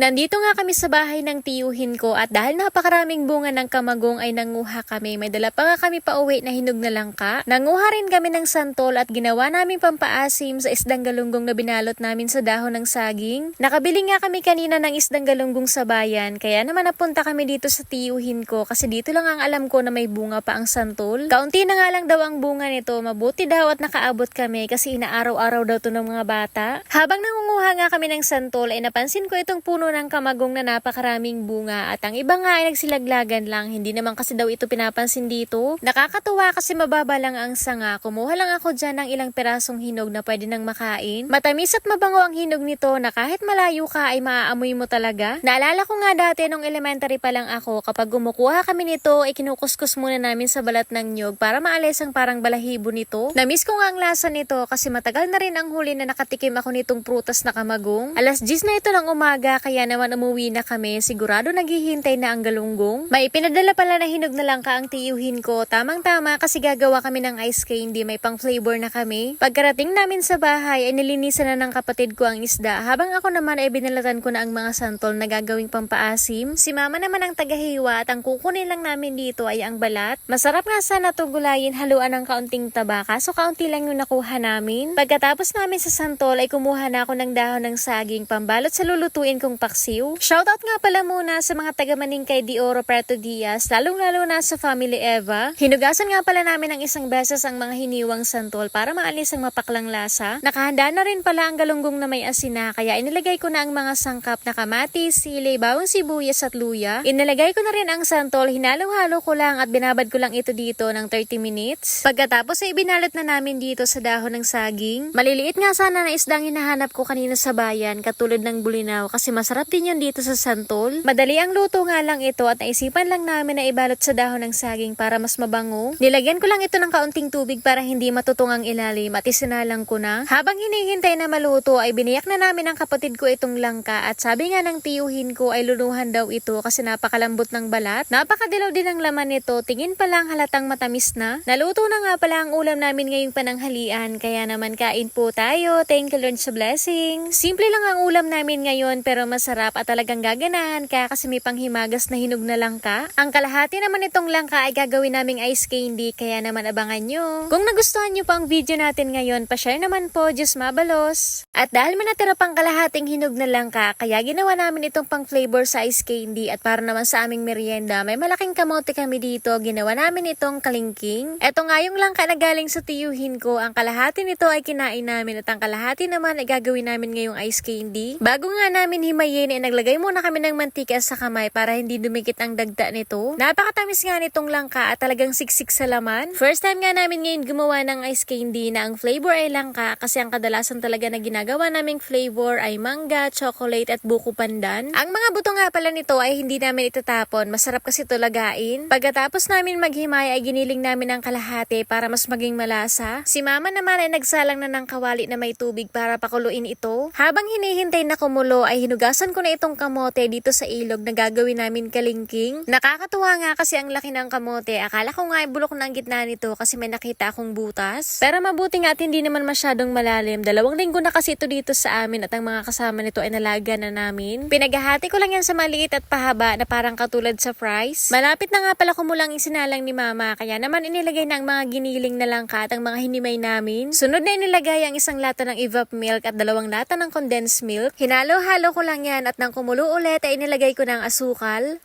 Nandito nga kami sa bahay ng tiyuhin ko at dahil napakaraming bunga ng kamagong ay nanguha kami. May dala pa nga kami pa uwi na hinog na langka. Nanguha rin kami ng santol at ginawa namin pampaasim sa isdang galunggong na binalot namin sa dahon ng saging. Nakabili nga kami kanina ng isdang galunggong sa bayan kaya naman napunta kami dito sa tiyuhin ko kasi dito lang ang alam ko na may bunga pa ang santol. Kaunti na nga lang daw ang bunga nito. Mabuti daw at nakaabot kami kasi inaaraw-araw daw to ng mga bata. Habang nangunguha nga kami ng santol ay napansin ko itong puno ng kamagong na napakaraming bunga at ang iba nga ay nagsilaglagan lang. Hindi naman kasi daw ito pinapansin dito. Nakakatuwa kasi mababa lang ang sanga. Kumuha lang ako dyan ng ilang pirasong hinog na pwede nang makain. Matamis at mabango ang hinog nito na kahit malayo ka ay maaamoy mo talaga. Naalala ko nga dati nung elementary pa lang ako kapag gumukuha kami nito ay kinukuskus muna namin sa balat ng nyog para maalis ang parang balahibo nito. Namiss ko nga ang lasa nito kasi matagal na rin ang huli na nakatikim ako nitong prutas na kamagong. Alas 10 na ito ng umaga kaya naman umuwi na kami. Sigurado naghihintay na ang galunggong. May pinadala pala na hinog na langka ang tiyuhin ko. Tamang-tama kasi gagawa kami ng ice candy. May pang flavor na kami. Pagkarating namin sa bahay ay nilinisan na ng kapatid ko ang isda. Habang ako naman ay binalatan ko na ang mga santol na gagawing pampaasim. Si mama naman ang tagahiwa at ang kukunin lang namin dito ay ang balat. Masarap nga sana to gulayin haluan ng kaunting taba kaso kaunti lang yung nakuha namin. Pagkatapos namin sa santol ay kumuha na ako ng dahon ng saging pambalot sa lulutuin kong paksiw. Shoutout nga pala muna sa mga taga-maning kay Dioro Prato Diaz, lalong-lalo na sa Family Eva. Hinugasan nga pala namin ng isang beses ang mga hiniwang santol para maalis ang mapaklang lasa. Nakahanda na rin pala ang galunggong na may asina kaya inilagay ko na ang mga sangkap na kamatis, sili, bawang sibuyas at luya. Inilagay ko na rin ang santol, hinalo-halo ko lang at binabad ko lang ito dito ng 30 minutes. Pagkatapos ay binalot na namin dito sa dahon ng saging. Maliliit nga sana na isdang hinahanap ko kanina sa bayan katulad ng bulinaw kasi masarap din yun dito sa santol. Madali ang luto nga lang ito at naisipan lang namin na ibalot sa dahon ng saging para mas mabango. Nilagyan ko lang ito ng kaunting tubig para hindi matutong ang ilalim at isinalang ko na. Habang hinihintay na maluto ay biniyak na namin ng kapatid ko itong langka at sabi nga ng tiyuhin ko ay luluhan daw ito kasi napakalambot ng balat. Napakadilaw din ang laman nito. Tingin pa lang halatang matamis na. Naluto na nga pala ang ulam namin ngayong pananghalian kaya naman kain po tayo. Thank you Lord sa blessing. Simple lang ang ulam namin ngayon pero masarap at talagang gaganahan ka kasi may panghimagas na hinog na langka. Ang kalahati naman itong langka ay gagawin naming ice candy kaya naman abangan nyo. Kung nagustuhan nyo pa ang video natin ngayon, pa-share naman po, Diyos mabalos. At dahil may natira pang kalahating hinog na langka, kaya ginawa namin itong pang flavor sa ice candy at para naman sa aming merienda, may malaking kamote kami dito, ginawa namin itong kalingking. Eto nga yung langka na galing sa tiyuhin ko, ang kalahati nito ay kinain namin at ang kalahati naman ay gagawin namin ngayong ice candy. Bago nga namin himayin, ay naglagay muna kami ng mantika sa kamay para hindi dumikit ang dagda nito. Napakatamis nga nitong langka at talagang siksik sa laman. First time nga namin ngayon gumawa ng ice candy na ang flavor ay langka kasi ang kadalasan talaga na ginagawa naming flavor ay mangga, chocolate at buko pandan. Ang mga buto nga pala nito ay hindi namin itatapon. Masarap kasi ito lagain. Pagkatapos namin maghimay ay giniling namin ang kalahati para mas maging malasa. Si mama naman ay nagsalang na ng kawali na may tubig para pakuluin ito. Habang hinihintay na kumulo ay hinugasan ko na itong kamote dito sa ilog na gagawin namin kalingking. Nakakatuwa nga kasi ang laki ng kamote. Akala ko nga ay bulok na ang gitna nito kasi may nakita akong butas. Pero mabuti nga at hindi naman masyadong malalim. Dalawang linggo na kasi ito dito sa amin at ang mga kasama nito ay nalaga na namin. Pinaghahati ko lang yan sa maliit at pahaba na parang katulad sa fries. Malapit na nga pala kumulang isinalang ni mama kaya naman inilagay na ang mga giniling na langka at ang mga hinimay namin. Sunod na inilagay ang isang lata ng evap milk at dalawang lata ng condensed milk. Hinalo-halo ko lang yan at nang kumulo ulit ay inilagay ko ng asukal.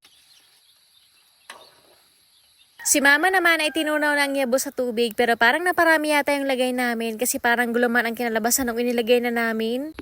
Si mama naman ay tinunaw ng yabo sa tubig pero parang naparami yata yung lagay namin kasi parang guluman ang kinalabasan ng inilagay na namin.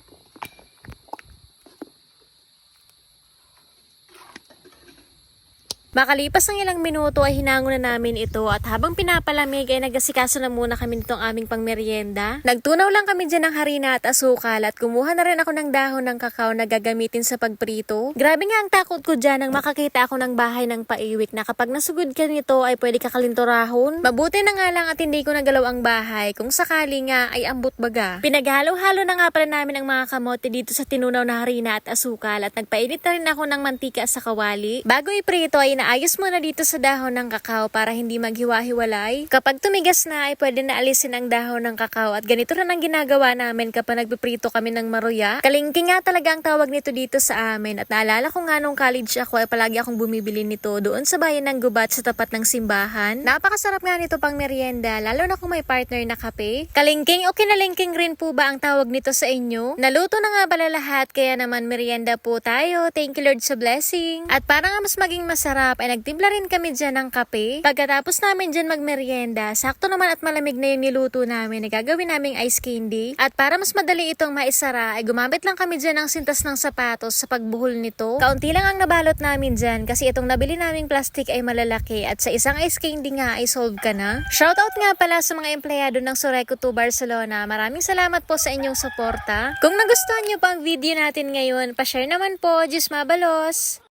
Makalipas ng ilang minuto ay hinango na namin ito at habang pinapalamig ay nagasikaso na muna kami nitong aming pangmeryenda. Nagtunaw lang kami dyan ng harina at asukal at kumuha na rin ako ng dahon ng kakao na gagamitin sa pagprito. Grabe nga ang takot ko dyan nang makakita ako ng bahay ng paiwik na kapag nasugod ka nito ay pwede ka kalinturahon. Mabuti na nga lang at hindi ko nagalaw ang bahay kung sakali nga ay ambot baga. Pinaghalo-halo na nga pala namin ang mga kamote dito sa tinunaw na harina at asukal at nagpainit na rin ako ng mantika sa kawali. Bago iprito ay inaayos muna dito sa dahon ng kakao para hindi maghiwa-hiwalay. Kapag tumigas na ay pwede na alisin ang dahon ng kakao at ganito rin ang ginagawa namin kapag nagpiprito kami ng maruya. Kalingking nga talaga ang tawag nito dito sa amin at naalala ko nga nung college ako ay palagi akong bumibili nito doon sa bayan ng Gubat sa tapat ng simbahan. Napakasarap nga nito pang merienda lalo na kung may partner na kape. Kalingking o kinalingking rin po ba ang tawag nito sa inyo? Naluto na nga pala lahat kaya naman merienda po tayo. Thank you Lord sa blessing. At para nga mas maging masarap ay nagtimpla rin kami dyan ng kape. Pagkatapos namin dyan magmerienda, sakto naman at malamig na yung niluto namin na gagawin naming ice candy. At para mas madali itong maisara ay gumamit lang kami dyan ng sintas ng sapatos sa pagbuhol nito. Kaunti lang ang nabalot namin dyan kasi itong nabili naming plastic ay malalaki at sa isang ice candy nga ay solve ka na. Shoutout nga pala sa mga empleyado ng Sureco 2 Barcelona. Maraming salamat po sa inyong suporta. Kung nagustuhan nyo pa ang video natin ngayon, pa-share naman po. Diyos mabalos!